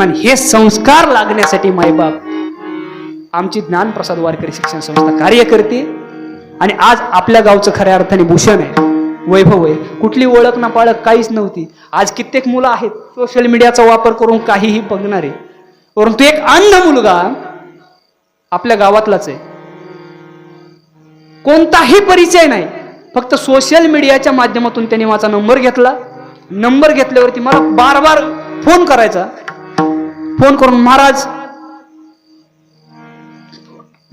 हे संस्कार लागण्यासाठी मायबाप आमची ज्ञानप्रसाद वारकरी शिक्षण संस्था कार्य करते. आणि आज आपल्या गावचं खऱ्या अर्थाने भूषण आहे. वैभव आहे. कुठली ओळख ना पाळख काहीच नव्हती. आज कित्येक मुलं आहेत. सोशल मीडियाचा वापर करून काहीही बघणारे. परंतु एक अंध मुलगा आपल्या गावातलाच आहे. कोणताही परिचय नाही. फक्त सोशल मीडियाच्या माध्यमातून त्यांनी माझा नंबर घेतला. नंबर घेतल्यावरती मला बार बार फोन करायचा. फोन करून महाराज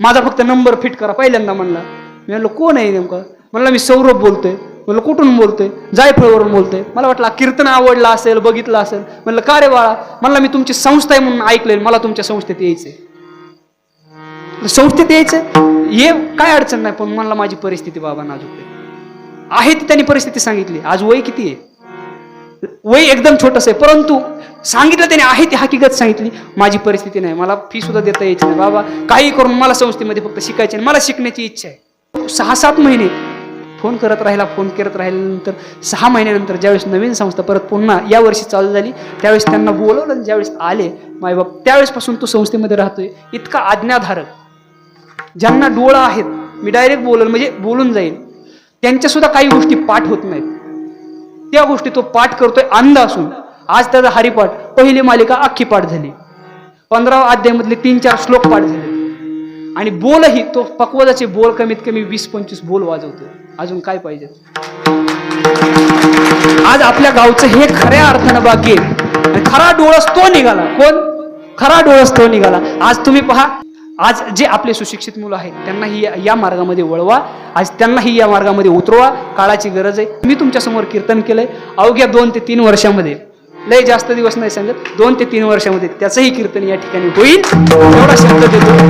माझा फक्त नंबर फिट करा. पहिल्यांदा म्हणला. मी म्हणलं कोण आहे नेमकं? म्हणलं मी सौरभ बोलतोय. म्हणलं कुठून बोलतोय? जायफळवरून बोलतोय. मला वाटलं कीर्तन आवडला असेल बघितलं असेल. म्हणलं का रे बाळा? म्हणलं मी तुमची संस्था आहे म्हणून ऐकले मला तुमच्या संस्थेत यायचंय. संस्थेत यायचं ये काय अडचण नाही पण मला माझी परिस्थिती बाबा नाजूक आहे ती त्यांनी परिस्थिती सांगितली. आज वय किती आहे? वय एकदम छोटस आहे. परंतु सांगितलं त्याने आहे ती हकीकत सांगितली. माझी परिस्थिती नाही. मला फी सुद्धा देता यायची नाही. बाबा काही करून मला संस्थेमध्ये फक्त शिकायचे मला शिकण्याची इच्छा आहे. सहा सात महिने फोन करत राहिला फोन करत राहिल्यानंतर सहा महिन्यानंतर ज्यावेळेस नवीन संस्था परत पुन्हा या वर्षी चालू झाली त्यावेळेस त्यांना बोलवलं आणि ज्यावेळेस आले मायबाप त्यावेळेसपासून तो संस्थेमध्ये राहतोय. इतका आज्ञाधारक. ज्यांना डोळा आहेत मी डायरेक्ट बोलल म्हणजे बोलून जाईल. त्यांच्या सुद्धा काही गोष्टी पाठ होत नाहीत. त्या गोष्टी तो पाठ करतोय अंध असून. आज त्याचा हरिपाठ पहिली मालिका अख्खी पाठ झाली. पंधरावा अध्यायमधले तीन चार श्लोक पाठ झाले. आणि बोलही तो पक्वदाचे बोल कमीत कमी वीस पंचवीस बोल वाजवतो अजून काय पाहिजे? आज आपल्या गावचं हे खऱ्या अर्थानं भाग्य खरा डोळस तो निघाला. कोण? खरा डोळस तो निघाला. आज तुम्ही पहा आज जे आपले सुशिक्षित मुलं आहेत त्यांनाही या- या मार्गामध्ये वळवा. आज त्यांनाही या मार्गामध्ये उतरवा. काळाची गरज आहे. मी तुमच्यासमोर कीर्तन केलंय. अवघ्या दोन ते तीन वर्षामध्ये लय जास्त दिवस नाही सांगत दोन ते तीन वर्षामध्ये त्याचंही कीर्तन या ठिकाणी होईल. एवढा शब्द देतो.